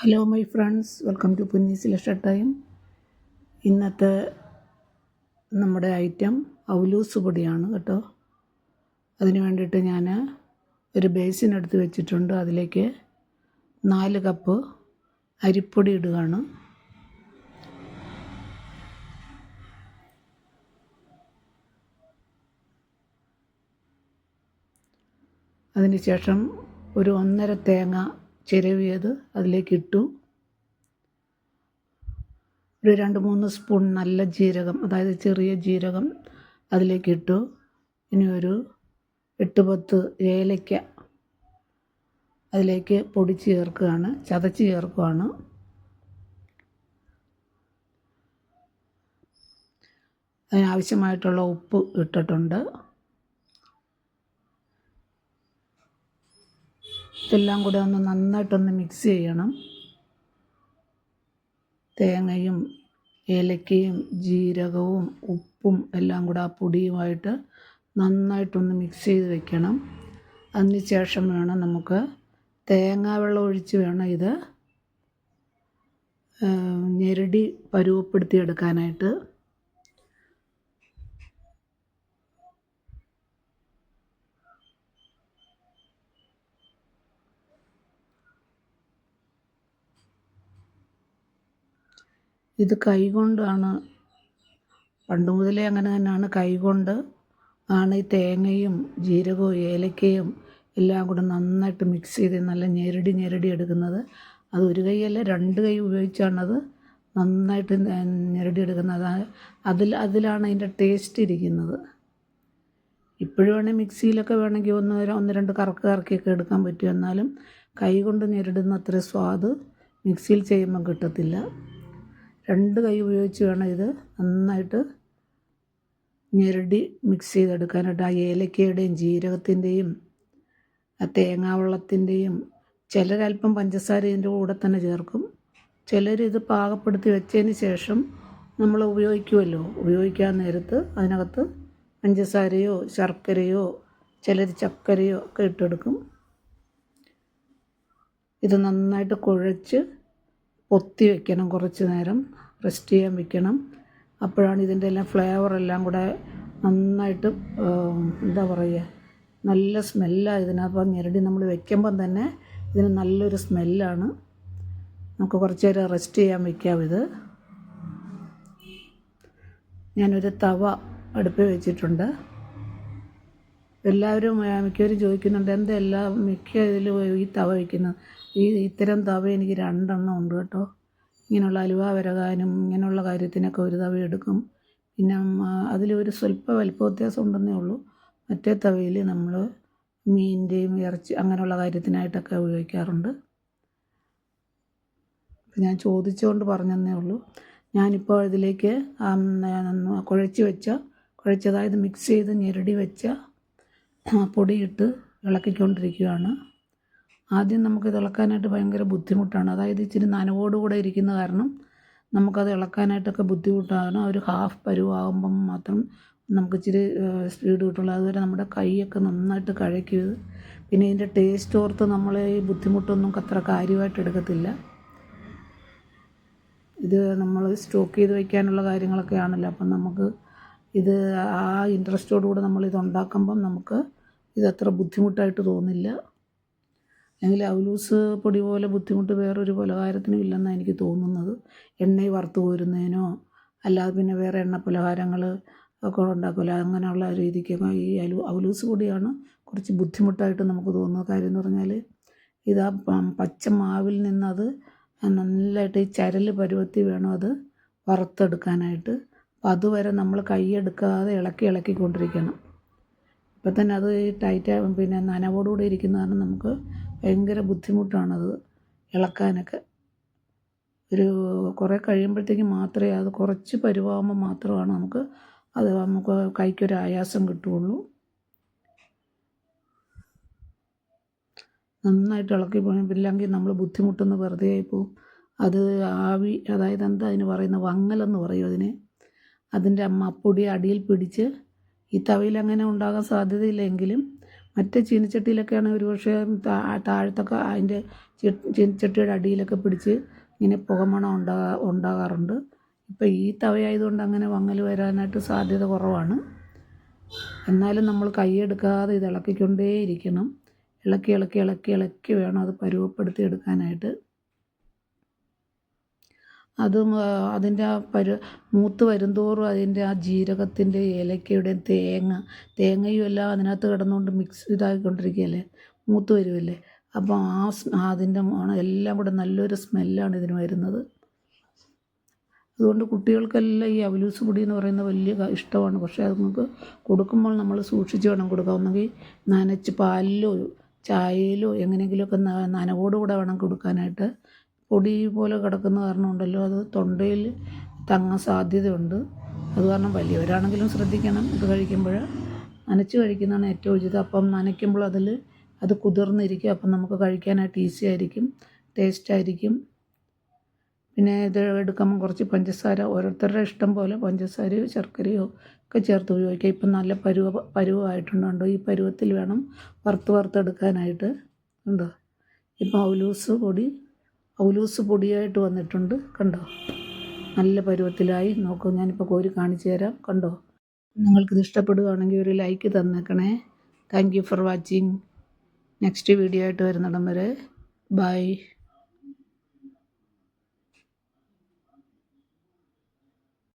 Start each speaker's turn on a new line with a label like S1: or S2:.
S1: Hello my friends welcome to പുന്നി സിലക്ഷ time ഇന്നത്തെ നമ്മുടെ item ഔലൂസ് പൊടിയാണ് കേട്ടോ. അതിന് വേണ്ടിയിട്ട് ഞാൻ ഒരു ബേസിൻ എടുത്ത് വെച്ചിട്ടുണ്ട്. അതിലേക്ക് നാല് കപ്പ് അരിപ്പൊടി ഇടുകയാണ്. അതിന് ശേഷം ഒരു ഒന്നര തേങ്ങ ചിരവിയത് അതിലേക്ക് ഇട്ടു. ഒരു രണ്ട് മൂന്ന് സ്പൂൺ നല്ല ജീരകം അതായത് ചെറിയ ജീരകം അതിലേക്ക് ഇട്ടു. ഇനി ഒരു എട്ട് പത്ത് ഏലയ്ക്ക അതിലേക്ക് പൊടിച്ച് ചേർക്കുകയാണ് ചതച്ച് ചേർക്കുകയാണ്. അതിനാവശ്യമായിട്ടുള്ള ഉപ്പ് ഇട്ടിട്ടുണ്ട്. ഇതെല്ലാം കൂടെ ഒന്ന് നന്നായിട്ടൊന്ന് മിക്സ് ചെയ്യണം. തേങ്ങയും ഏലക്കയും ജീരകവും ഉപ്പും എല്ലാം കൂടെ ആ പൊടിയുമായിട്ട് നന്നായിട്ടൊന്ന് മിക്സ് ചെയ്ത് വെക്കണം. അതിന് ശേഷം വേണം നമുക്ക് തേങ്ങാ വെള്ളം ഒഴിച്ച് വേണം ഇത് ഞെരടി പരുവപ്പെടുത്തി എടുക്കാനായിട്ട് ഇത് കൈകൊണ്ടാണ്. പണ്ട് മുതലേ അങ്ങനെ തന്നെയാണ്. കൈകൊണ്ട് ആണ് ഈ തേങ്ങയും ജീരകവും ഏലക്കയും എല്ലാം കൂടെ നന്നായിട്ട് മിക്സ് ചെയ്ത് നല്ല ഞെരടി ഞെരടി എടുക്കുന്നത്. അത് ഒരു കൈയല്ല രണ്ട് കൈ ഉപയോഗിച്ചാണത് നന്നായിട്ട് ഞെരടി എടുക്കുന്നത്. അതിൽ അതിലാണ് അതിന്റെ ടേസ്റ്റ് ഇരിക്കുന്നത്. ഇപ്പോഴും വേണമെങ്കിൽ മിക്സിയിലൊക്കെ വേണമെങ്കിൽ ഒന്ന് ഒന്ന് രണ്ട് കറക്ക് കറക്കിയൊക്കെ എടുക്കാൻ പറ്റും. എന്നാലും കൈ കൊണ്ട് ഞെരടുന്ന അത്ര സ്വാദ് മിക്സിയിൽ ചെയ്യുമ്പോൾ കിട്ടത്തില്ല. രണ്ട് കൈ ഉപയോഗിച്ച് വേണം ഇത് നന്നായിട്ട് ഞെരടി മിക്സ് ചെയ്തെടുക്കാനായിട്ട്. ആ ഏലക്കയുടെയും ജീരകത്തിന്റെയും ആ തേങ്ങാവെള്ളത്തിന്റെയും ചിലരല്പം പഞ്ചസാര ഇതിന്റെ കൂടെ തന്നെ ചേർക്കും. ചിലരിത് പാകപ്പെടുത്തി വെച്ചതിന് ശേഷം നമ്മൾ ഉപയോഗിക്കുമല്ലോ. ഉപയോഗിക്കാൻ നേരത്ത് അതിനകത്ത് പഞ്ചസാരയോ ശർക്കരയോ ചിലർ ചക്കരയോ ഒക്കെ ഇട്ടെടുക്കും. ഇത് നന്നായിട്ട് കുഴച്ച് പൊത്തി വെക്കണം കുറച്ച് നേരം റെസ്റ്റ് ചെയ്യാൻ വെക്കണം. അപ്പോഴാണ് ഇതിന്റെ എല്ലാം ഫ്ലേവർ എല്ലാം കൂടെ നന്നായിട്ട് എന്താ പറയുക നല്ല സ്മെല്ലാണ് ഇതിനകത്ത്. ഞെരടി നമ്മൾ വെക്കുമ്പം തന്നെ ഇതിന് നല്ലൊരു സ്മെല്ലാണ്. നമുക്ക് കുറച്ച് നേരം റെസ്റ്റ് ചെയ്യാൻ വെക്കാം ഇത്. ഞാനൊരു തവ അടുപ്പിൽ വെച്ചിട്ടുണ്ട്. എല്ലാവരും മിക്കവരും ചോദിക്കുന്നുണ്ട് എന്താ എല്ലാ മിക്ക ഇതിലും ഈ തവ വയ്ക്കുന്നത് ഈ ഇത്തരം തവ എനിക്ക് രണ്ടെണ്ണം ഉണ്ട് കേട്ടോ. ഇങ്ങനെയുള്ള അലുവ വരകാനും ഇങ്ങനെയുള്ള കാര്യത്തിനൊക്കെ ഒരു തവ എടുക്കും. പിന്നെ അതിലൊരു സ്വല്പ വലിപ്പ വ്യത്യാസം ഉണ്ടെന്നേ ഉള്ളൂ. മറ്റേ തവയിൽ നമ്മൾ മീനിന്റെയും ഇറച്ചി അങ്ങനെയുള്ള കാര്യത്തിനായിട്ടൊക്കെ ഉപയോഗിക്കാറുണ്ട്. ഞാൻ ചോദിച്ചുകൊണ്ട് പറഞ്ഞതന്നേ ഉള്ളൂ. ഞാനിപ്പോൾ ഇതിലേക്ക് കുഴച്ച് വെച്ച കുഴച്ചതായത് മിക്സ് ചെയ്ത് ഞെരടി വെച്ച പൊടിയിട്ട് ഇളക്കിക്കൊണ്ടിരിക്കുകയാണ്. ആദ്യം നമുക്കിത് ഇളക്കാനായിട്ട് ഭയങ്കര ബുദ്ധിമുട്ടാണ്. അതായത് ഇച്ചിരി നനവോടുകൂടെ ഇരിക്കുന്ന കാരണം നമുക്കത് ഇളക്കാനായിട്ടൊക്കെ ബുദ്ധിമുട്ടാണ്. ഒരു ഹാഫ് പരുവാകുമ്പം മാത്രം നമുക്ക് ഇച്ചിരി സ്പീഡ് കിട്ടുള്ളൂ. അതുവരെ നമ്മുടെ കൈയൊക്കെ നന്നായിട്ട് കഴയ്ക്കും പിന്നെ ഇതിന്റെ ടേസ്റ്റ് ഓർത്ത് നമ്മൾ ഈ ബുദ്ധിമുട്ടൊന്നും അത്ര കാര്യമായിട്ട് എടുക്കത്തില്ല. ഇത് നമ്മൾ സ്റ്റോക്ക് ചെയ്ത് വയ്ക്കാനുള്ള കാര്യങ്ങളൊക്കെ ആണല്ലോ. അപ്പം നമുക്ക് ഇത് ആ ഇൻട്രസ്റ്റോടുകൂടെ നമ്മൾ ഇത് ഉണ്ടാക്കുമ്പം നമുക്ക് ഇതത്ര ബുദ്ധിമുട്ടായിട്ട് തോന്നില്ല. അല്ലെങ്കിൽ അവലൂസ് പൊടി പോലെ ബുദ്ധിമുട്ട് വേറൊരു പലഹാരത്തിനും ഇല്ലെന്നാണ് എനിക്ക് തോന്നുന്നത്. എണ്ണയിൽ വറുത്ത് കോരുന്നതിനോ അല്ലാതെ പിന്നെ വേറെ എണ്ണ പലഹാരങ്ങൾ ഒക്കെ ഉണ്ടാക്കുമല്ലോ. അങ്ങനെയുള്ള രീതിക്കൊക്കെ ഈ അലു അവലൂസ് പൊടിയാണ് കുറച്ച് ബുദ്ധിമുട്ടായിട്ട് നമുക്ക് തോന്നുന്നത്. കാര്യം എന്ന് പറഞ്ഞാൽ ഇത് പച്ച മാവിൽ നിന്നത് നല്ലതായിട്ട് ഈ ചരൽ പരുവത്തി വേണം അത് വറുത്തെടുക്കാനായിട്ട്. അപ്പം അതുവരെ നമ്മൾ കൈയെടുക്കാതെ ഇളക്കി ഇളക്കിക്കൊണ്ടിരിക്കണം ഇപ്പം തന്നെ അത് ടൈറ്റ് പിന്നെ നനവോടുകൂടി ഇരിക്കുന്ന കാരണം നമുക്ക് ഭയങ്കര ബുദ്ധിമുട്ടാണത് ഇളക്കാനൊക്കെ. ഒരു കുറേ കഴിയുമ്പോഴത്തേക്ക് മാത്രമേ അത് കുറച്ച് പരുവാകുമ്പോൾ മാത്രമാണ് നമുക്ക് അത് നമുക്ക് കൈക്കൊരു ആയാസം കിട്ടുകയുള്ളൂ. നന്നായിട്ട് ഇളക്കി പോയില്ലെങ്കിൽ നമ്മൾ ബുദ്ധിമുട്ടുന്ന വെറുതെ ആയിപ്പോവും. അത് ആവി അതായത് എന്താ അതിന് പറയുന്ന വങ്ങലെന്ന് പറയും അതിന്. അതിന്റെ അമ്മ പൊടി അടിയിൽ പിടിച്ച് ഈ തവയിൽ അങ്ങനെ ഉണ്ടാകാൻ സാധ്യതയില്ലെങ്കിലും മറ്റേ ചീനച്ചട്ടിയിലൊക്കെയാണ് ഒരുപക്ഷെ താഴത്തൊക്കെ അതിന്റെ ചീനച്ചട്ടിയുടെ അടിയിലൊക്കെ പിടിച്ച് ഇങ്ങനെ പുകമണം ഉണ്ടാകാ ഉണ്ടാകാറുണ്ട്. ഇപ്പോൾ ഈ തവയായതുകൊണ്ട് അങ്ങനെ വങ്ങൽ വരാനായിട്ട് സാധ്യത കുറവാണ്. എന്നാലും നമ്മൾ കൈയെടുക്കാതെ ഇത് ഇളക്കിക്കൊണ്ടേയിരിക്കണം. ഇളക്കി ഇളക്കി ഇളക്കി ഇളക്കി വേണം അത് പരുവപ്പെടുത്തി എടുക്കാനായിട്ട്. അതും അതിന്റെ ആ പരു മൂത്ത് വരുന്തോറും അതിന്റെ ആ ജീരകത്തിന്റെ ഏലക്കയുടെയും തേങ്ങ തേങ്ങയും എല്ലാം അതിനകത്ത് കിടന്നുകൊണ്ട് മിക്സ് ഇതായിക്കൊണ്ടിരിക്കുകയല്ലേ? മൂത്ത് വരുമല്ലേ അപ്പോൾ ആ അതിന്റെ എല്ലാം കൂടെ നല്ലൊരു സ്മെല്ലാണ് ഇതിന് വരുന്നത്. അതുകൊണ്ട് കുട്ടികൾക്കെല്ലാം ഈ അവലൂസ് പൊടി എന്ന് പറയുന്ന വലിയ ഇഷ്ടമാണ്. പക്ഷേ അത് നമുക്ക് കൊടുക്കുമ്പോൾ നമ്മൾ സൂക്ഷിച്ച് വേണം കൊടുക്കുക ഒന്നെങ്കിൽ നനച്ച് പാലിലോ ചായയിലോ എങ്ങനെയെങ്കിലുമൊക്കെ നനവോടുകൂടെ വേണം കൊടുക്കാനായിട്ട്. പൊടി പോലെ കിടക്കുന്ന കാരണം ഉണ്ടല്ലോ അത് തൊണ്ടയിൽ തങ്ങാൻ സാധ്യതയുണ്ട്. അത് കാരണം വലിയവരാണെങ്കിലും ശ്രദ്ധിക്കണം ഇത് കഴിക്കുമ്പോൾ. നനച്ച് കഴിക്കുന്നതാണ് ഏറ്റവും ഉചിതം. അപ്പം നനയ്ക്കുമ്പോൾ അതിൽ അത് കുതിർന്നിരിക്കും. അപ്പം നമുക്ക് കഴിക്കാനായിട്ട് ഈസി ആയിരിക്കും. ടേസ്റ്റ് ആയിരിക്കും. പിന്നെ ഇത് എടുക്കുമ്പോൾ കുറച്ച് പഞ്ചസാര ഓരോരുത്തരുടെ ഇഷ്ടം പോലെ പഞ്ചസാരയോ ശർക്കരയോ ഒക്കെ ചേർത്ത് ഉപയോഗിക്കാം. ഇപ്പം നല്ല പരുവ പരുവമായിട്ടുണ്ടോ ഈ പരുവത്തിൽ വേണം വറുത്ത് വറുത്തെടുക്കാനായിട്ട്. ഉണ്ടോ? ഇപ്പം ഔലൂസ് പൊടി ഔലൂസ് പൊടിയായിട്ട് വന്നിട്ടുണ്ട്. കണ്ടോ? നല്ല പരുവത്തിലായി. നോക്കൂ ഞാനിപ്പോൾ കോരി കാണിച്ചു തരാം. കണ്ടോ? നിങ്ങൾക്കിത് ഇഷ്ടപ്പെടുകയാണെങ്കിൽ ഒരു like തന്നേക്കണേ. Thank you for watching next video ആയിട്ട് വരുന്നിടം വരെ. ബൈ